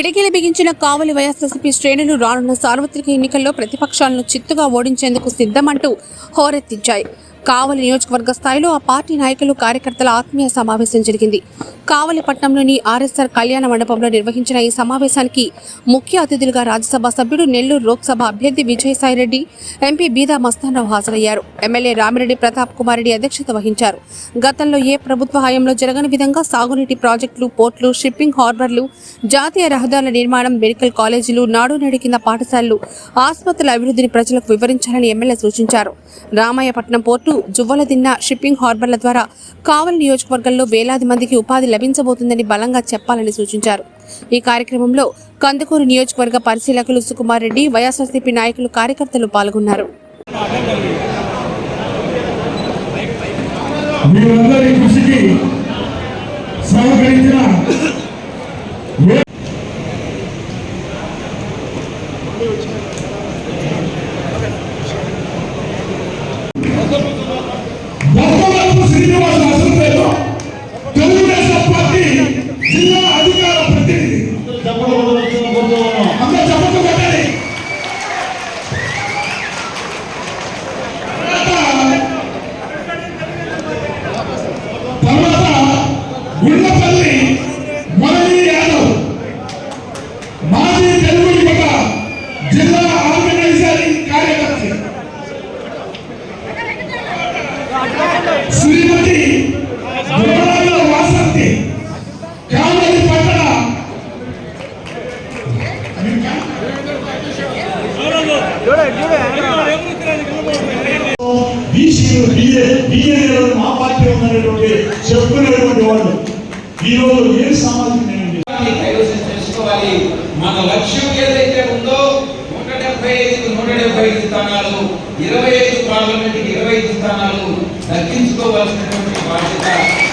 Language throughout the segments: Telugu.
పిడికిలి బిగించిన కావలి వైఎస్ఆర్సీపీ శ్రేణులు రానున్న సార్వత్రిక ఎన్నికల్లో ప్రతిపక్షాలను చిత్తుగా ఓడించేందుకు సిద్ధమంటూ హోరెత్తించాయి. కావలి నియోజకవర్గ స్థాయిలో ఆ పార్టీ నాయకులు కార్యకర్తల ఆత్మీయ సమావేశం జరిగింది. కావలిపట్నంలోని ఆర్ఎస్ఆర్ కళ్యాణ మండపంలో నిర్వహించిన ఈ సమావేశానికి ముఖ్య అతిథులుగా రాజ్యసభ సభ్యుడు నెల్లూరు లోక్సభ అభ్యర్థి విజయసాయిరెడ్డి ఎంపీ బీదా మస్తానరావు హాజరయ్యారు. ఎమ్మెల్యే రామిరెడ్డి ప్రతాప్ కుమార్ రెడ్డి అధ్యక్షత వహించారు. గతంలో ఏ ప్రభుత్వ హయాంలో జరగని విధంగా సాగునీటి ప్రాజెక్టులు పోర్టులు షిప్పింగ్ హార్బర్లు జాతీయ రహదారుల నిర్మాణం మెడికల్ కాలేజీలు నాడు నేడు కింద పాఠశాలలు ఆసుపత్రుల అభివృద్ధిని ప్రజలకు వివరించాలని ఎమ్మెల్యే సూచించారు. రామాయపట్నం పోర్టు జువ్వలదిన్న షిప్పింగ్ హార్బర్ల ద్వారా కావలి నియోజకవర్గంలో వేలాది మందికి ఉపాధి లభించబోతుందని బలంగా చెప్పాలని సూచించారు. ఈ కార్యక్రమంలో కందుకూరు నియోజకవర్గ పరిశీలకులు సుకుమార్ రెడ్డి వైఎస్ఆర్సీపీ నాయకులు కార్యకర్తలు పాల్గొన్నారు. మీరందరి కృషికి సహకరించిన ఏ- దత్తవరపు శ్రీనివాస అసెంబ్లీలో తెలుగుదేశం పార్టీ జిల్లా అధికార ప్రతినిధి అంత చెప్పక పెట్టండి తర్వాత గుండపల్లి మురళీ యాదవ్ మాజీ తెలుగు యువత జిల్లా ఆర్గనైజరింగ్ కార్యదర్శి శ్రీమతి గురరాజుల వాసంతి కావలి పట్టణ బీసీలు బిఏ బిఏలు మా పార్టీ ఉన్నటువంటి చెప్పుకునేటువంటి వాళ్ళు ఈ రోజు ఏ సామాజిక న్యాయం చేశారు? దాన్ని కైవసం చేసుకోవాలి మన లక్ష్యం ఏదైతే ఉందో నూట డెబ్బై ఐదు నూట డెబ్బై ఐదు స్థానాలు ఇరవై ఐదు పార్లమెంట్కి ఇరవై ఐదు స్థానాలు దక్కించుకోవాల్సినటువంటి బాధ్యత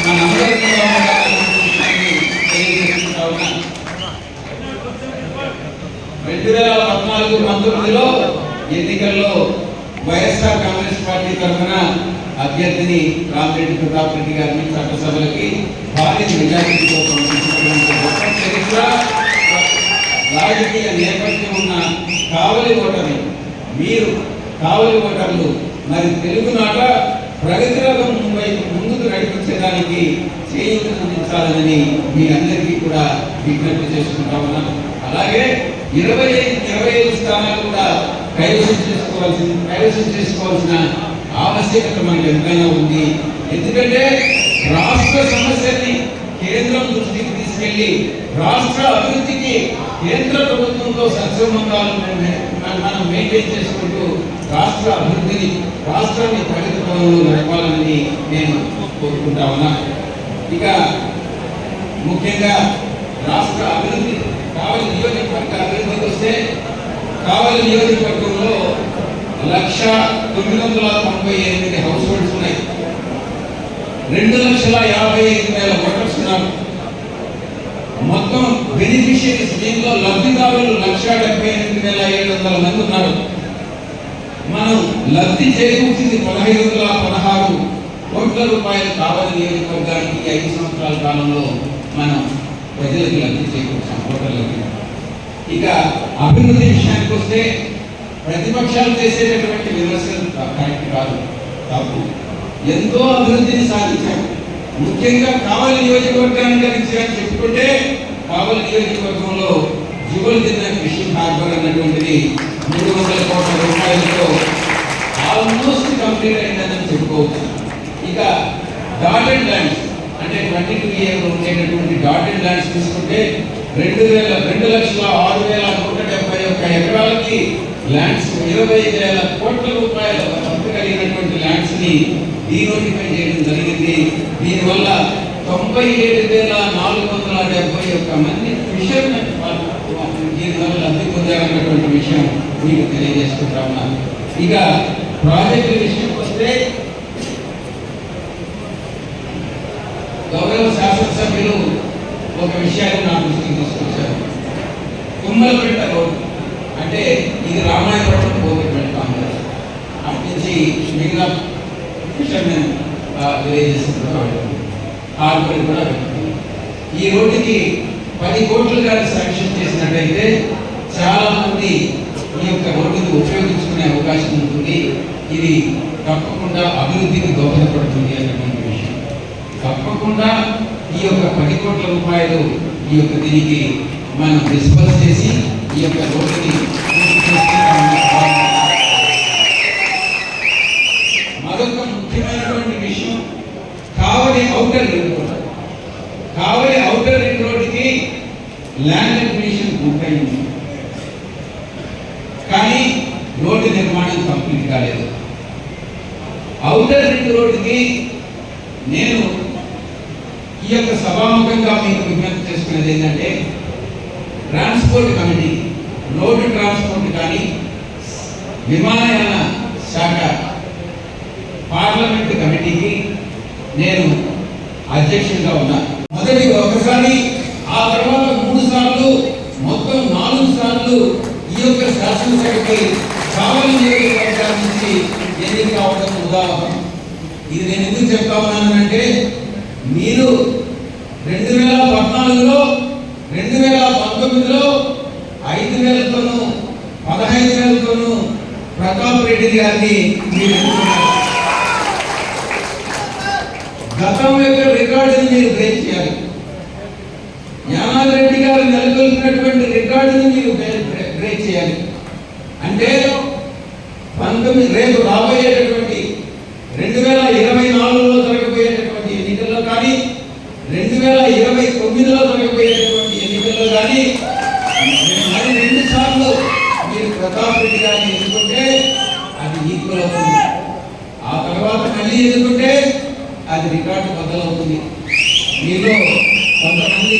మన అందరికీ ఉండాలనే విషయాన్ని తెలియజేసుకుంటా రెండు వేల పద్నాలుగు పంతొమ్మిదిలో ఎన్నికల్లో వైఎస్ఆర్ కాంగ్రెస్ పార్టీ తరఫున అభ్యర్థిని రామిరెడ్డి ప్రతాప్ రెడ్డి గారిని చట్టసభలకి భారీ మెజారిటీతో చరిత్ర రాజకీయ నేపథ్యం ఉన్న కావలి ఓటర్లు మీరు కావలి ఓటర్లు మరి తెలుగునాట ప్రగతి రథం ముందుకు నడిపించడానికి చేయూతనందించాలని మీ అందరికీ కూడా విజ్ఞప్తి చేసుకుంటా ఉన్నాం. అలాగే ఇరవై ఐదు ఇరవై ఐదు స్థానాలు కూడా కైవసం చేసుకోవాల్సిన కైవసం చేసుకోవాల్సిన ఆవశ్యకత మనకు ఎంతైనా ఉంది. ఎందుకంటే రాష్ట్ర సమస్యని కేంద్రం దృష్టికి తీసుకెళ్ళి రాష్ట్ర అభివృద్ధికి కేంద్ర ప్రభుత్వంతో సంక్షేమంగా మనం- మనం మెయింటైన్ చేసుకుంటూ రాష్ట్ర అభివృద్ధిని రాష్ట్రాన్ని ప్రగతి పదంలో నడపాలని నేను కోరుకుంటా ఉన్నా. ఇక ముఖ్యంగా రాష్ట్ర అభివృద్ధి కావలి నియోజకవర్గ అభివృద్ధికి వస్తే కావలి నియోజకవర్గంలో లక్ష తొమ్మిది వందల తొంభై ఎనిమిది హౌస్ హోల్డ్స్ ఉన్నాయి. రెండు లక్షల యాభై ఐదు వేల ఓటర్స్ ఉన్నారు. మొత్తం బెనిఫిషియరీస్ దీనిలో లబ్ధిదారులు లక్ష డెబ్బై ఎనిమిది వేల ఏడు వందల మంది ఉన్నారు. మనం లబ్ధి చేకూర్చింది పదహైదు వందల పదహారు కోట్ల రూపాయలు కావాలి నియోజకవర్గానికి ఐదు సంవత్సరాల కాలంలో మనం ప్రజలకు లబ్ధి చేకూర్చాం ఓటర్లకి. ఇక అభివృద్ధి విషయానికి వస్తే ప్రతిపక్షాలు చేసేటటువంటి విమర్శలు కరెక్ట్ కాదు తప్పు. ఎంతో అభివృద్ధిని సాధించాం. ముఖ్యంగా కావలి నియోజకవర్గాన్ని గురించి చెప్పుకుంటే కావలి నియోజకవర్గంలో జువల్ కింద ఫిషింగ్ హార్బర్ అన్నటువంటిది మూడు వందల కోట్ల రూపాయలతో ఆల్మోస్ట్ కంప్లీట్ అయిందని చెప్పుకోవచ్చు. ఇక డాటెడ్ ల్యాండ్స్ అంటే ట్వంటీ టూ ఇయర్ ఉండేటటువంటి డాటెడ్ ల్యాండ్స్ తీసుకుంటే రెండు వేల రెండు లక్షల ఆరు వేల నూట డెబ్బై ఒక్క ఎకరాలకి ల్యాండ్స్ ఇరవై వేల కోట్ల రూపాయల ఖర్చు కలిగినటువంటి ల్యాండ్స్ని డీనోటిఫై చేయడం జరిగింది. దీనివల్ల తొంభై ఏడు వేల నాలుగు వందల డెబ్బై ఒక్క మంది ఫిషర్మెన్ దీనివల్ల లబ్ధి పొందారన్నటువంటి విషయం మీకు తెలియజేసుకుంటా ఉన్నాను. ఇక ప్రాజెక్టు విషయం వస్తే గౌరవ శాసనసభ్యులు ఒక విషయాన్ని నా దృష్టికి తీసుకొచ్చారు. తుమ్మలపెట్ట రోడ్డు అంటే ఇది రామాయణపురం పోగొట్టుబడి కాంగ్రెస్ అటు నుంచి మిగిలిన ఫిషర్మెన్ విలేజెస్ హార్బర్ కూడా ఈ రోడ్డుకి పది కోట్లు కానీ శాంక్షన్ చేసినట్టయితే చాలామంది ఈ యొక్క రోడ్డుని ఉపయోగించుకునే అవకాశం ఉంటుంది. ఇది తప్పకుండా అభివృద్ధికి దోహదపడుతుంది అనేటువంటి విషయం. తప్పకుండా ఈ యొక్క పది కోట్ల రూపాయలు ఈ యొక్క దీనికి మనం డిస్పర్స్ చేసి ఈ యొక్క రోడ్డుని మరొక ముఖ్యమైనటువంటి విషయం Kavali outer ring road Kavali outer ring రోడ్డుకి ల్యాండ్ అక్విజిషన్ పూర్తయింది కానీ రోడ్డు నిర్మాణం కంప్లీట్ కాలేదు ఔటర్ రింగ్ రోడ్డుకి నేను ఈ యొక్క సభాముఖంగా మీకు విజ్ఞప్తి చేసుకునేది ఏంటంటే ట్రాన్స్పోర్ట్ కమిటీ రోడ్డు ట్రాన్స్పోర్ట్ కానీ విమానయాన శాఖ పార్లమెంట్ కమిటీకి నేను అధ్యక్షుడిగా ఉన్నా మొదటి ఒకసారి ఆ తర్వాత మూడు సార్లు మొత్తం నాలుగు సార్లు ఈ యొక్క శాసనసభకి కావలి నియోజకవర్గాల నుంచి ఎన్నిక కావడం ఉదాహరణ ఇది నేను ఎందుకు చెప్తా ఉన్నానంటే మీరు రెండు వేల పద్నాలుగులో రెండు వేల పంతొమ్మిదిలో ఐదు వేలతోనూ పదహైదు వేలతోనూ ప్రతాప్ రెడ్డి గారిని మీరు ఎన్నుకున్నారు. గతం యొక్క రికార్డుని మీరు బ్రేక్ చేయాలి యానాది రెడ్డి గారు నెలకొల్పినటువంటి రికార్డుని మీరు బ్రే- బ్రే- బ్రేక్ చేయాలి అంటే పంతొమ్మిది రేపు రాబోయేటటువంటి రెండు వేల ఇరవై నాలుగులో జరగబోయేటటువంటి ఎన్నికల్లో కానీ రెండు వేల ఇరవై తొమ్మిదిలో జరగబోయేటటువంటి ఎన్నికల్లో కానీ మరి రెండు సార్లు మీరు ప్రతాప్ రెడ్డి గారిని ఎన్నుకుంటే అది ఈక్వల్ అవుతుంది ఆ తర్వాత మళ్ళీ ఎన్నుకుంటే అది రికార్డు బద్దలవుతుంది మీలో కొంతమంది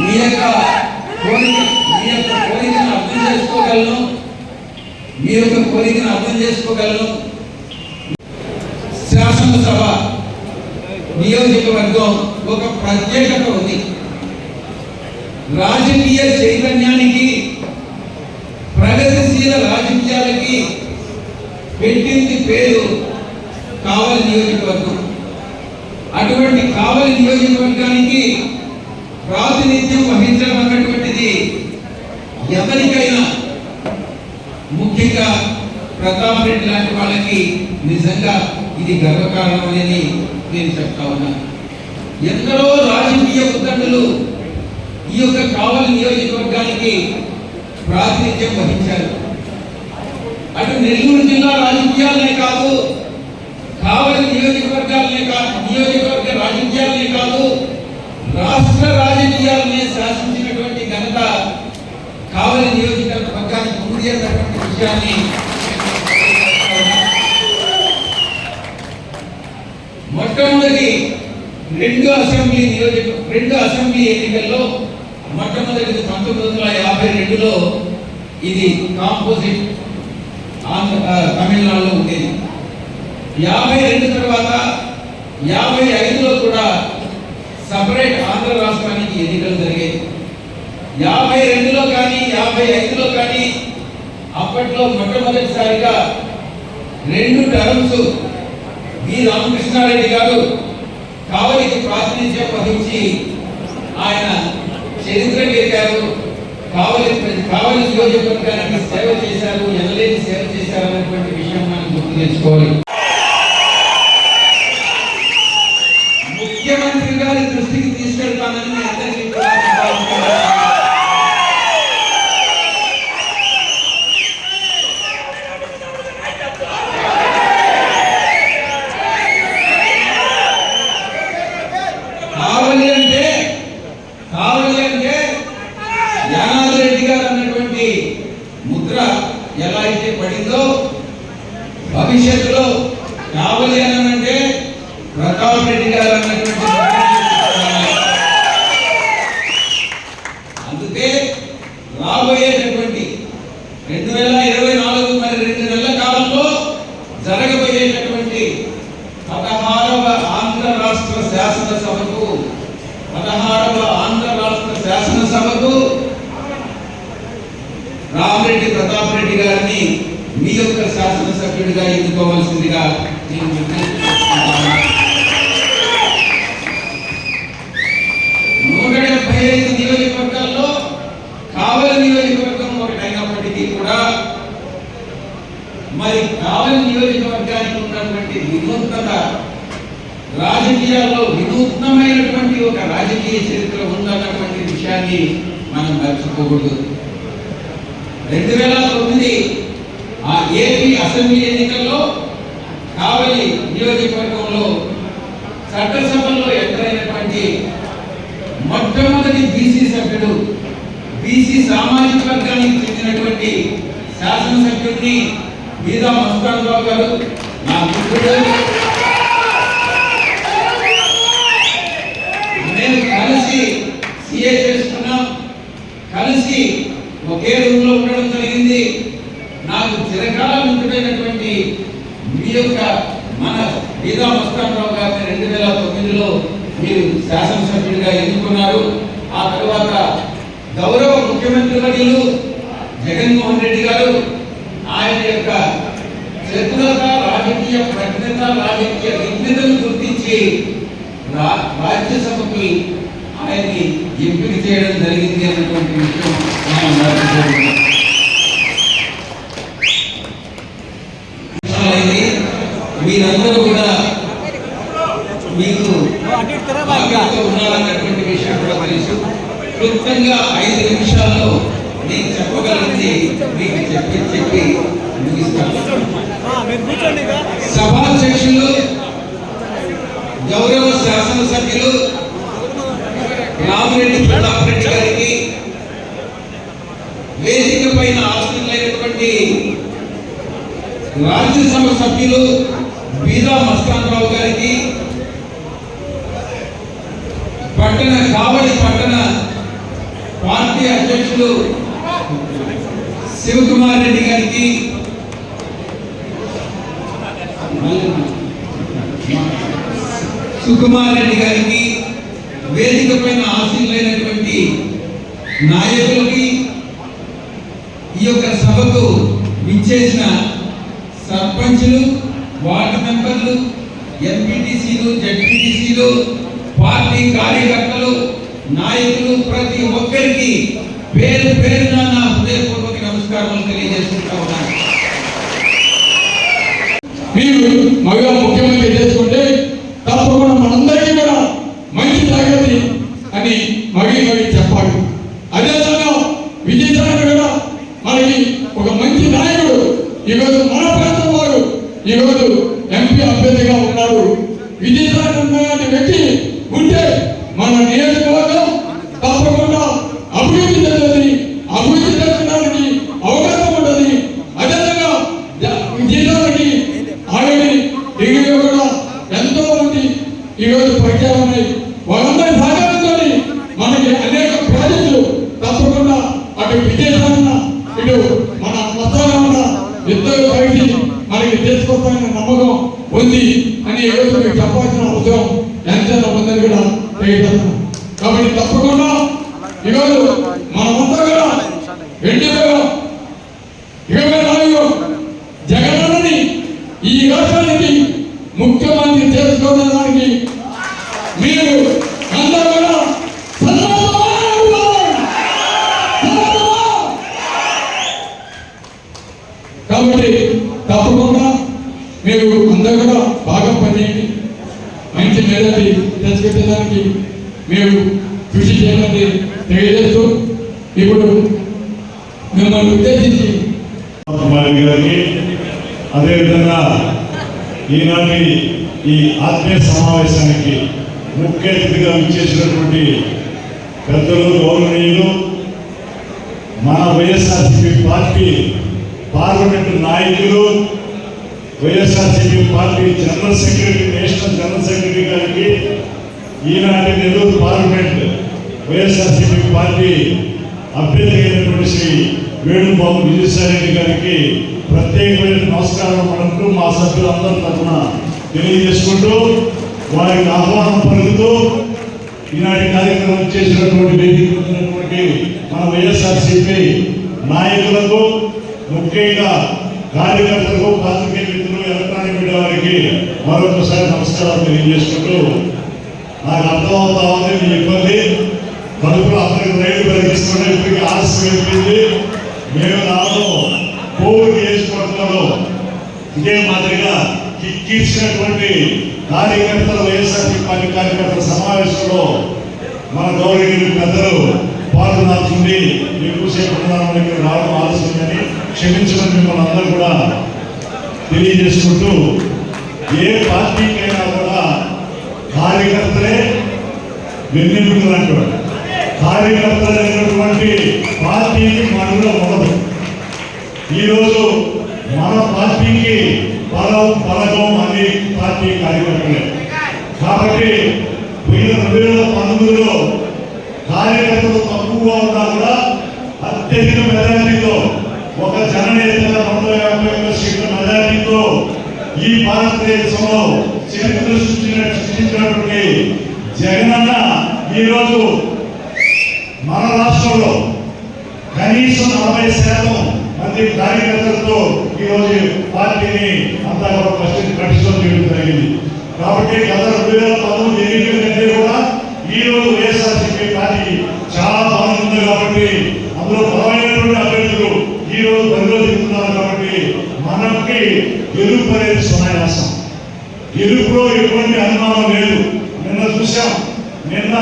మీ యొక్క కోరిక మీ యొక్క కోరికను అర్థం చేసుకోగలను మీ యొక్క కోరికను అర్థం చేసుకోగలను శాసనసభ నియోజకవర్గం ఒక ప్రత్యేకత ఉంది రాజకీయ చైతన్యానికి ప్రగతిశీల రాజకీయాలకి పెట్టింది పేరు కావలి నియోజకవర్గం అటువంటి కావలి నియోజకవర్గానికి ప్రాతినిధ్యం వహించడం అన్నటువంటిది ఎవరికైనా ముఖ్యంగా ప్రతాప్ రెడ్డి లాంటి వాళ్ళకి నిజంగా ఇది గర్వకారణం అనేది నేను చెప్తా ఉన్నాను ఎందరో రాజకీయ ఉద్దండులు ఈ యొక్క కావలి నియోజకవర్గానికి ప్రాతినిధ్యం వహించారు. అటు నెల్లూరు జిల్లా రాజకీయాలనే కాదు కావలి నియోజకవర్గాలనే కాదు నియోజకవర్గ రాజకీయాలనే కాదు రాష్ట్ర రాజకీయాలనే శాసించినటువంటి ఘనత కావలి నియోజకవర్గానికి ఉంది అన్నటువంటి విషయాన్ని మొట్టమొదటి రెండు అసెంబ్లీ నియోజక రెండు అసెంబ్లీ ఎన్నికల్లో మొట్టమొదటిది పంతొమ్మిది వందల యాభై రెండులో ఇది కాంపోజిట్ ఆంధ్ర తమిళనాడులో ఉండేది. యాభై రెండు తర్వాత యాభై ఐదులో కూడా సపరేట్ ఆంధ్ర రాష్ట్రానికి ఎన్నికలు జరిగాయి. యాభై రెండులో కానీ యాభై ఐదులో కానీ అప్పట్లో మొట్టమొదటిసారిగా రెండు టర్మ్స్ వి రామకృష్ణారెడ్డి గారు కావలికి ప్రాతినిధ్యం వహించి ఆయన చరిత్ర గీకారు కావలి కావలి నియోజకవర్గానికి సేవ చేశారు ఎనలేని సేవ చేశారు అనేటువంటి విషయం మనం గుర్తు తెచ్చుకోవాలి ముఖ్యమంత్రి గారి దృష్టికి తీసుకెళ్తానని మీ అందరికీ కూడా చెప్పాలనుకుంటున్నాను. కావలి అంటే కావలి అంటే యానాది రెడ్డి గారు అన్నటువంటి ముద్ర ఎలా అయితే పడిందో భవిష్యత్తులో కావలి అని అంటే ప్రతాప్ రెడ్డి గారు అన్నటువంటి ముద్ర తీసుకోవాలి. అందుకే రాబోయేటటువంటి రెండు వేల ఇరవై నాలుగు మరి రెండు నెలల కాలంలో జరగబోయేటటువంటి పదహారవ ఆంధ్ర రాష్ట్ర శాసనసభకు పదహారవ ఆంధ్ర రాష్ట్ర శాసనసభకు రామరెడ్డి ప్రతాప్ రెడ్డి గారిని మీ యొక్క శాసనసభ్యుడిగా ఎన్నుకోవాల్సిందిగా నేను విజ్ఞప్తి నూట డెబ్బై ఐదు నియోజకవర్గాల్లో కావలి నియోజకవర్గం ఒకటి అయినప్పటికీ కూడా మరి కావలి నియోజకవర్గానికి ఉన్నటువంటి వినూత్నత రాజకీయాల్లో వినూత్నమైనటువంటి ఒక రాజకీయ చరిత్ర ఉందన్నటువంటి విషయాన్ని మనం మర్చిపోకూడదు. రెండు వేల తొమ్మిది ఆ ఏపీ అసెంబ్లీ ఎన్నికల్లో కావలి నియోజకవర్గంలో చట్టసభలో ఎక్కడైనటువంటి మొట్టమొదటి బీసీ సభ్యుడు బీసీ సామాజిక వర్గానికి చెందినటువంటి శాసనసభ్యుడిని బీదా మస్తాన్ రావు గారు నా మిత్రుడు నేను కలిసి సిఏ చేసుకున్నాం కలిసి ఒకే రూమ్లో ఉండడం జరిగింది. నాకు చిరకాల మిత్రుడైనటువంటి మీ యొక్క మన బీదా మస్తానరావు గారిని రెండు వేల తొమ్మిదిలో మీరు శాసనసభ్యుడిగా ఎన్నుకున్నారు. ఆ తర్వాత గౌరవ ముఖ్యమంత్రి వర్యులు జగన్మోహన్ రెడ్డి గారు ఆయన యొక్క చతురత రాజకీయ ప్రజ్ఞత రాజకీయ విజ్ఞతను గుర్తించి రాజ్యసభకి ఆయన్ని ఎంపిక చేయడం జరిగింది అన్నటువంటి విషయం మనం మీరందరూ కూడా మీకు ఉన్నారన్నటువంటి విషయం కూడా తెలుసు. క్లుప్తంగా ఐదు నిమిషాల్లో నేను చెప్పగలిగింది మీకు చెప్పి చెప్పి ముగిస్తాను. సభాధ్యక్షులు గౌరవ శాసనసభ్యులు రామిరెడ్డి ప్రతాపరెడ్డి గారికి వేదిక పైన ఆశీనులైనటువంటి రాజ్యసభ సభ్యులు బీదా మస్తాన్ రావు గారికి పట్టణ కావలి పట్టణ పార్టీ అధ్యక్షులు శివకుమార్ రెడ్డి గారికి సుకుమార్ రెడ్డి గారికి వేదిక పైన ఆశీనులైనటువంటి నాయకులకి ఈ యొక్క సభకు విచ్చేసిన సర్పంచులు వార్డు మెంబర్లు ఎంపీటీసీలు జడ్పీటీసీలు పార్టీ కార్యకర్తలు నాయకులు ప్రతి ఒక్కరికి పేరు పేరున నా హృదయపూర్వక నమస్కారాలు తెలియజేసుకుంటా ఉన్నాను. మీరు మగ ముఖ్యమంత్రి చేసుకుంటే తప్పకుండా మనందరికీ కూడా మంచి తరగతి అని మగి మగి చెప్పాలి అదేవిధంగా విజయసాయి కూడా మనకి ఒక మంచి నాయకుడు ఈరోజు మన ప్రాంతం వారు ఈరోజు ఎంపీ అభ్యర్థిగా ఉన్నాడు విజయసాయి ఉన్నటువంటి వ్యక్తి ఉంటే మన నియోజకవర్గం తప్పకుండా అభివృద్ధి చెందుతుంది అభివృద్ధి చెందడానికి అవకాశం ఉంటుంది అదేవిధంగా జ- జిల్లాలకి ఆల్రెడీ డిగ్రీలో కూడా ఎంతో మంది ఈరోజు పరిచయం ఉన్నాయి వాళ్ళందరి సహకారంతో మనకి అనేక ప్రాజెక్టులు తప్పకుండా అటు విజయసాన్న ఇటు మన మొత్తంగా ఇద్దరు కలిసి మనకి తీసుకొస్తామన్న నమ్మకం ఉంది అని ఈరోజు మీకు చెప్పాల్సిన అవసరం ఎంతైనా ఉందని కూడా తెలియజేస్తున్నాం కాబట్టి తప్పకుండా ఈరోజు మనమంతా కూడా రెండు వేల ఇరవై నాలుగు జగనన్నని ఈ రాష్ట్రానికి ముఖ్యమంత్రి చేసుకోవడానికి మీరు అందరూ కూడా సన్నద్ధమా ఉండాలి. సన్నద్ధమా? కాబట్టి తప్పకుండా మీరు అందరూ కూడా బాగా పనిచేయండి మంచి మెదటి మేము కృషి చేయాలని తెలియజేస్తూ ఇప్పుడు మిమ్మల్ని ఉద్దేశించి కుమారి గారికి అదేవిధంగా ఈనాటి ఈ ఆత్మీయ సమావేశానికి ముఖ్య అతిథిగా విచ్చేసినటువంటి పెద్దలు గౌరవనీయులు మన వైఎస్ఆర్సీపీ పార్టీ పార్లమెంటు నాయకులు YSRCP party general secretary national general secretary గారికి ఈనాటి నెల్లూరు పార్లమెంట్ వైఎస్ఆర్సీపీ పార్టీ అభ్యర్థి అయినటువంటి శ్రీ వేణుబాబు విజయసాయిరెడ్డి గారికి ప్రత్యేకమైన నమస్కారం అంటూ మా సభ్యులందరి తరఫున తెలియజేసుకుంటూ వారికి ఆహ్వానం పలుకుతూ ఈనాటి కార్యక్రమం చేసినటువంటి వేదిక మన వైఎస్ఆర్సీపీ నాయకులకు ముఖ్యంగా కార్యకర్తలకు పాత్రికేయులకు గారికి మరొకసారి నమస్కారాలు తెలియజేసుకుంటూ నాకు అర్థమవుతా ఉంది మీ ఇబ్బంది. కడుపులో అందరికి రైలు పెరిగిస్తుంటే ఇప్పటికీ ఆలస్యం అయిపోయింది. మేము నాలో కోవిడ్ నియోజకవర్గంలో ఇదే మాదిరిగా కిక్కిచ్చినటువంటి కార్యకర్తల వైఎస్ఆర్సీ పార్టీ కార్యకర్తల సమావేశంలో మన గౌరవనీయులు పెద్దలు పాల్గొనాల్సింది ఎక్కువసేపు ఉండడానికి రావడం ఆలస్యమని క్షమించమని మిమ్మల్ని అందరూ కూడా తెలియజేసుకుంటూ ఏ పార్టీకైనా కూడా కార్యకర్తలే వెన్నెముకలు లాంటి వాడు కార్యకర్తలైనటువంటి పార్టీకి మనలో ఉండదు. ఈరోజు మన పార్టీకి బలం బలగం అనే పార్టీ కార్యకర్తలే. కాబట్టి పోయిన రెండు వేల పంతొమ్మిదిలో కార్యకర్తలు తక్కువగా ఉన్నా కూడా అత్యధిక మెజారిటీతో ఒక జననేత రెండు యాభై సీట్లు మెజార్టీతో ఈ భారతదేశంలో చరిత్ర సృష్టించిన సృష్టించినటువంటి జగనన్న ఈరోజు మన రాష్ట్రంలో కనీసం నలభై శాతం మంది కార్యకర్తలతో ఈరోజు పార్టీని అంతా పరిస్థితి ప్రకటించడం జరుగుతుంది కాబట్టి గత రెండు వేల పంతొమ్మిది ఎన్నికల కంటే కూడా ఈరోజు వైఎస్ఆర్సీపీ పార్టీ చాలా బాగుంది కాబట్టి అందులో బలమైనటువంటి అభ్యర్థులు ఈ రోజు బరిలో దిగుతున్నారు కాబట్టి మనకి గెలుపు సునాయాసం గెలుపులో ఎటువంటి అనుమానం లేదు. నిన్న చూసాం నిన్న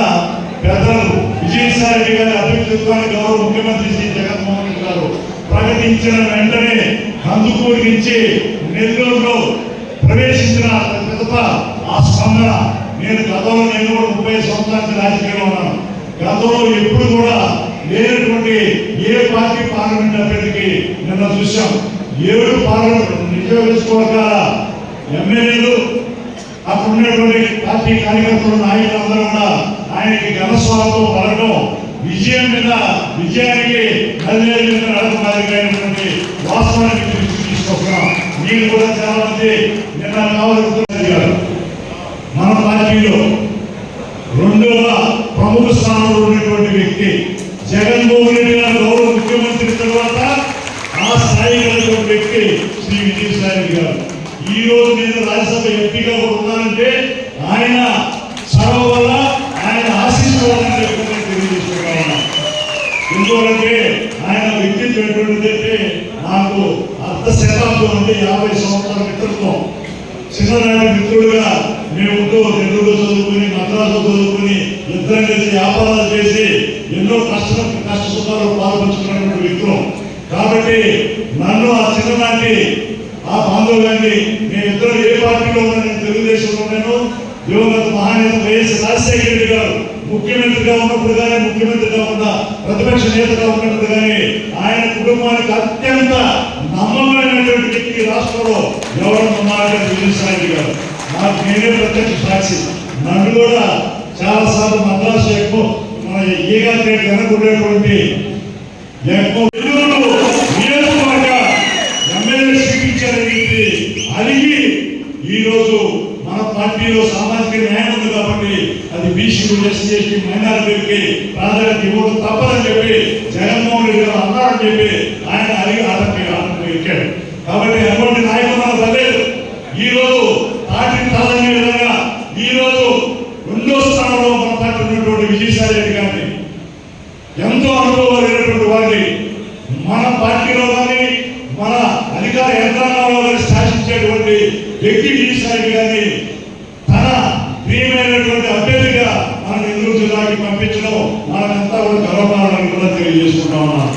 పెద్దలు విజయసాయి రెడ్డి గారి అభ్యర్థిత్వాన్ని గౌరవ ముఖ్యమంత్రి శ్రీ జగన్మోహన్ రెడ్డి గారు ప్రకటించిన వెంటనే కందుకూరు నుంచి నెల్లూరులో ప్రవేశించిన పిదప ఆ స్పందన. నేను గతంలో నేను కూడా ముప్పై సంవత్సరానికి రాజకీయంలో ఉన్నాను. గతంలో ఎప్పుడు కూడా లేనటువంటి ఏ పార్టీ పార్లమెంట్ అభ్యర్థికి నిన్న చూసాం ఏడు పార్లమెంట్ నియోజకవర్గాల ఎమ్మెల్యేలు అక్కడ ఉన్నటువంటి పార్టీ కార్యకర్తలు నాయకులందరూ కూడా ఆయనకి ఘనస్వాగతం పడటం విజయం మీద విజయానికి కళ్యాణి మీద నడపడానికి వాస్తవానికి తీసుకొస్తున్నాం. మీరు కూడా చాలా మంది నిన్న కావాలి ఆ బాంధవ్యాన్ని మేమిద్దరం ఏ పార్టీలో ఉన్నాను నేను తెలుగుదేశంలో ఉన్నాను. దివంగత మహానేత వైఎస్ రాజశేఖర రెడ్డి గారు ముఖ్యమంత్రిగా ఉన్నప్పుడు కానీ ముఖ్యమంత్రిగా ఉన్న ప్రతిపక్ష నేతగా ఉన్నప్పుడు కానీ ఆయన కుటుంబానికి అత్యంత నమ్మకమైనటువంటి వ్యక్తి రాష్ట్రంలో ఎవరు ఉన్నారంటే విజయసాయి గారు. నాకు నేనే ప్రత్యక్ష సాక్షి. నన్ను కూడా చాలా సార్లు మద్రాసు ఎక్కువ మన ఈగా ఉండేటువంటి ఎక్కువ నెల్లూరు నియోజకవర్గ ఎమ్మెల్యే సీట్ ఇచ్చారని చెప్పి అడిగి ఈ రోజు మన పార్టీలో సామాజిక న్యాయం ఉంది కాబట్టి అది బీసీలు ఎస్సీ ఎస్టీ మైనారిటీలకి ప్రాధాన్యత ఇవ్వడం తప్పదని చెప్పి జగన్మోహన్ రెడ్డి గారు అన్నారని చెప్పి ఆయన అడిగి అతనికి అతనికి ఎక్కాడు. కాబట్టి అటువంటి నాయకులు మనకు పర్లేదు ఈ రోజు పార్టీ ప్రాధాన్య విధంగా ఈ రోజు రెండో స్థానంలో మన పార్టీ ఉన్నటువంటి విజయసాయి రెడ్డి గారిని ఎంతో అనుభవం లేనటువంటి వారిని మన పార్టీలో కానీ మన అధికార యంత్రాంగంలో కానీ శాసించేటువంటి తెలియజేసుకుంటా ఉన్నాం.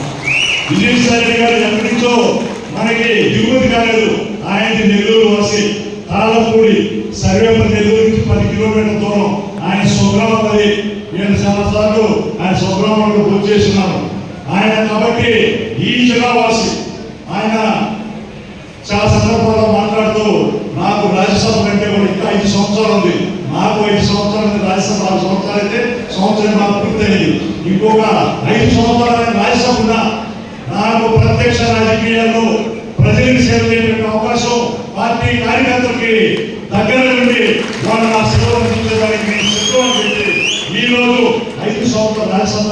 విజయసాయి గారు ఎప్పటించో మనకి దిగుమతి కాలేదు. ఆయన నెల్లూరు వాసి తాళపూడి సర్వేపల్లి నెల్లూరు నుంచి పది కిలోమీటర్ల దూరం. ఆయన స్వగ్రామం నేను చాలా సార్లు ఆయన స్వగ్రామంలో పూజ చేస్తున్నాను. ఆయన కాబట్టి ఈ జిల్లావాసి ఆయన చాలా సందర్భాల్లో మాట్లాడుతూ నాకు రాజ్యసభ కంటే కూడా ఇంకా ఐదు సంవత్సరాలు ఉంది. నాకు ఐదు సంవత్సరాలు రాజ్యసభ ఆరు సంవత్సరాలు అయితే సంవత్సరం నాకు పూర్తయింది. ఇంకొక ఐదు సంవత్సరాలు రాజ్యసభ ఉన్నా నాకు ప్రత్యక్ష రాజకీయాల్లో ప్రజలకు సేవ చేయడానికి అవకాశం పార్టీ కార్యకర్తలకి దగ్గర నుండి వాళ్ళు నా సేవలు అందించడానికి సిద్ధం చెప్పి ఈ రోజు ఐదు సంవత్సరాల రాజ్యసభ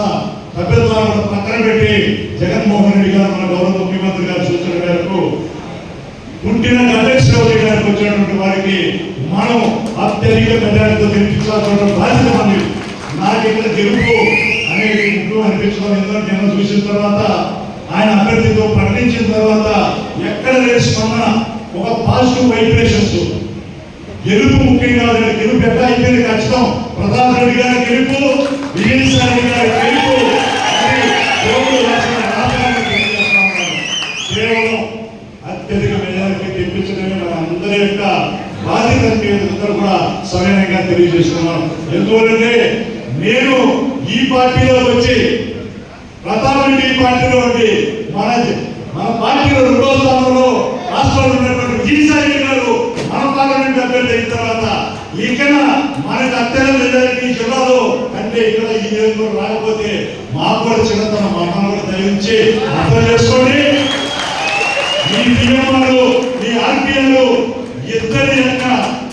సభ్యత్వాలను పక్కన పెట్టి జగన్మోహన్ రెడ్డి గారు మన గౌరవ ముఖ్యమంత్రి గారు సూచన మేరకు పుట్టిన గడ్డకి శ్రవణి గారు వచ్చినటువంటి వారికి మనం అత్యధిక మెజారిటీతో గెలిపించాల్సిన బాధ్యత ఉంది నాకు ఇక్కడ గెలుపు అనేది ముఖ్యం అనిపించుకోవాలి. ఎందుకంటే నేను చూసిన తర్వాత ఆయన అభ్యర్థితో ప్రకటించిన తర్వాత ఎక్కడ లేని స్పందన ఒక పాజిటివ్ వైబ్రేషన్స్ గెలుపు ముఖ్యం కాదు గెలుపు ఎట్లా అయిపోయింది ఖచ్చితం. ప్రతాప్ రెడ్డి గారి గెలుపు విజయసాయి రెడ్డి గారి గెలుపు అది దేవుడు రాసిన రాజాన్ని తెలియజేస్తా ఉన్నాను. కేవలం అత్యధిక మెజారిటీ తెప్పించడమే మన అందరి యొక్క బాధ్యత అని మీరు అందరూ కూడా సవినయంగా తెలియజేస్తున్నాను ఎందుకంటే నేను ఈ పార్టీలో వచ్చి ప్రతాప్ రెడ్డి ఈ పార్టీలో ఉండి మన మన పార్టీలో రెండో స్థానంలో రాష్ట్రంలో ఉన్నటువంటి విజయసాయి రెడ్డి గారు మన పార్లమెంట్ అభ్యర్థి అయిన తర్వాత ఇక్కడ మనకు అత్యంత మెజారిటీ ఈ జిల్లాలో అంటే ఇక్కడ ఈ నియోజకవర్గం రాకపోతే మాకు కూడా చిన్నతనం మా అమ్మ కూడా దయించి అర్థం చేసుకోండి మీ పిఎంఆర్లు మీ ఆర్పీఎల్ ఇద్దరి యొక్క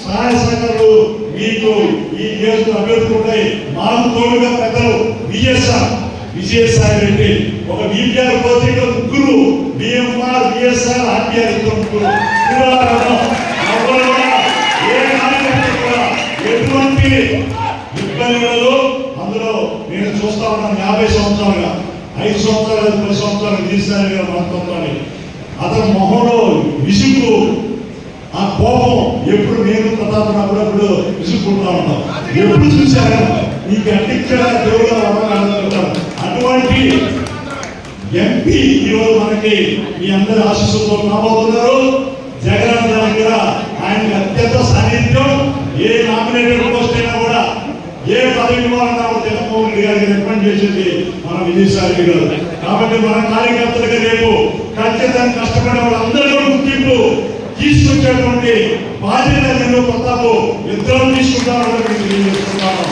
సహాయ సహకారాలు మీకు ఈ నియోజకవర్గ అభ్యర్థులు ఉంటాయి మాకు తోడుగా పెద్దలు విఎస్ఆర్ విజయసాయి రెడ్డి ఒక బీపీఆర్ పత్రిక ముగ్గురు బిఎంఆర్ బిఎస్ఆర్ ఆర్పీఆర్ ఇద్దరు ముగ్గురు. ఏ ఎటువంటి ఇబ్బందులలో అందులో నేను చూస్తా ఉన్నాను యాభై సంవత్సరాలుగా ఐదు సంవత్సరాలు పది సంవత్సరాలు విజయసాయి గారు మనతో అతని మొహంలో విసుగు ఆ కోపం ఎప్పుడు నేను ప్రతాపం అప్పుడప్పుడు విసుక్కుంటా ఉంటాం ఎప్పుడు చూశాను ఈ గట్టిక్కడ దేవుడు అవ్వాలనుకుంటాను అటువంటి ఎంపీ ఈరోజు మనకి మీ అందరి ఆశీస్సులతో రాబోతున్నారు. జగన్ దగ్గర ఆయనకి అత్యంత సాన్నిధ్యం ఏ నామినేటెడ్ పోస్ట్ అయినా కూడా ఏ పదవి వారన్నా జగన్మోహన్ రెడ్డి గారికి రికమెండ్ చేసింది మన విజయసాయి గారు. కాబట్టి మన కార్యకర్తలుగా రేపు ఖచ్చితంగా కష్టపడే వాళ్ళందరూ గుర్తింపు తీసుకొచ్చేటువంటి బాధ్యత నేను కొత్తకు ఇద్దరం తీసుకుంటామని తెలియజేస్తున్నాను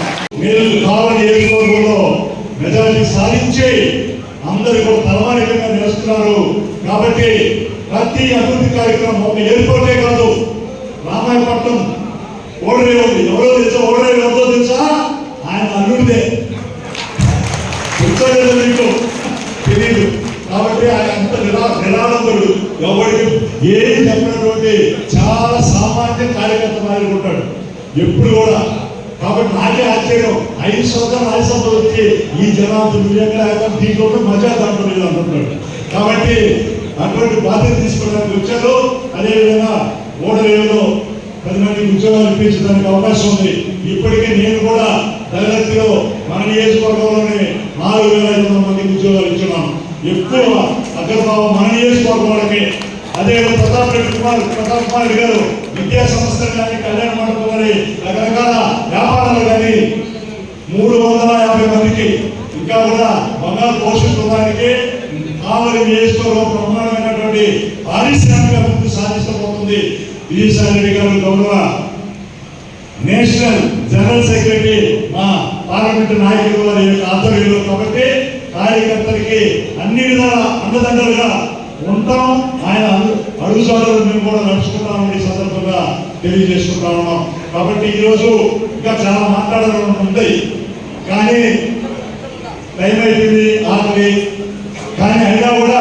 మీరు కావాలి నియోజకవర్గంలో మెజారిటీ సాధించి అందరూ కూడా తలమానికంగా నిలుస్తున్నారు. కాబట్టి ప్రతి అభివృద్ధి కార్యక్రమం ఒక ఎయిర్పోర్టే కాదు. రామాయపట్నం ఓడరే ఉంది. ఎవరో తెలుసా? ఓడరే ఎవరో తెలుసా? ఆయన అల్లుడిదే. తెలుసో మీకు? తెలియదు కాబట్టి ఆయన అంత నిరా నిరాడంతుడు ఎవరికి ఏం చెప్పినటువంటి చాలా సామాన్య కార్యకర్త మారిపోతాడు ఉంటాడు. ఎప్పుడు కూడా కాబట్టి నాకే ఆశ్చర్యం ఐదు సంవత్సరాలు రాజ్యసభ వచ్చి ఈ జనాభా నిజంగా దీంట్లో మజా దాంట్లో లేదు అంటున్నాడు కాబట్టి అటువంటి బాధ్యత తీసుకోవడానికి వచ్చారు. అదేవిధంగా ఓడరేవులో పది మందికి ఉద్యోగాలు ఇప్పించడానికి అవకాశం ఉంది. ఇప్పటికే నేను కూడా తరగతిలో మన నియోజకవర్గంలోనే నాలుగు వేల ఐదు వందల మందికి ఉద్యోగాలు ఇచ్చున్నాను. ఎక్కువ అగ్రభావం మన నియోజకవర్గం వాళ్ళకి. అదే ప్రతాప్ రెడ్డి కుమార్ ప్రతాప్ కుమార్ గారు విద్యా సంస్థలు కానీ కళ్యాణ మండపం కానీ రకరకాల వ్యాపారాలు కానీ మూడు వందల యాభై మందికి ఇంకా కూడా బంగారు పోషించడానికి కావలి నియోజకవర్గం బ్రహ్మాండమైనటువంటి పారిశ్రామిక అభివృద్ధి సాధించబోతుంది. విజయసాయి రెడ్డి గారు గౌరవ నేషనల్ జనరల్ సెక్రటరీ మా పార్లమెంట్ నాయకులు వారి యొక్క ఆధ్వర్యంలో కాబట్టి కార్యకర్తలకి అన్ని విధాల అండదండలుగా ఉంటాం. ఆయన అడుగుజాడలు మేము కూడా నడుచుకుంటామని తెలియజేసుకుంటా ఉన్నాం కాబట్టి ఈరోజు ఇంకా చాలా మాట్లాడాలని ఉంటాయి కానీ టైం అయిపోయింది ఆకలి కానీ అయినా కూడా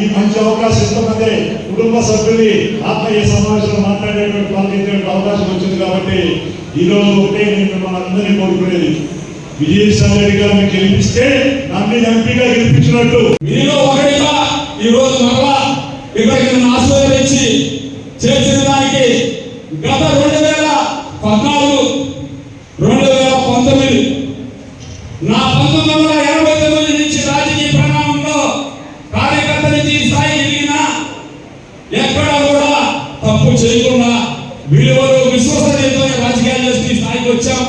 ఈ మంచి అవకాశం ఇంతమంది కుటుంబ సభ్యుల్ని ఆత్మీయ సమావేశంలో మాట్లాడేటువంటి పాల్గొనేటువంటి అవకాశం వచ్చింది కాబట్టి ఈరోజు ఒకటే నేను మిమ్మల్ని అందరినీ కోరుకునేది. విజయసాయి రెడ్డి గారిని గెలిపిస్తే నన్ను ఎంపీగా గెలిపించినట్టు. మీలో ఒకటిగా ఈ రోజు మరలా ఇక్కడికి నన్ను ఆశీర్వదించి చేసిన గత రెండు వేల పద్నాలుగు రెండు వేల పంతొమ్మిది. నా పంతొమ్మిది వందల ఎనభై తొమ్మిది నుంచి రాజకీయ ప్రణాళంలో కార్యకర్త నుంచి ఈ స్థాయి ఎదిగినా ఎక్కడ కూడా తప్పు చేయకుండా విలువలు విశ్వసనీయతో రాజకీయాలు చేస్తూ ఈ స్థాయికి వచ్చాం.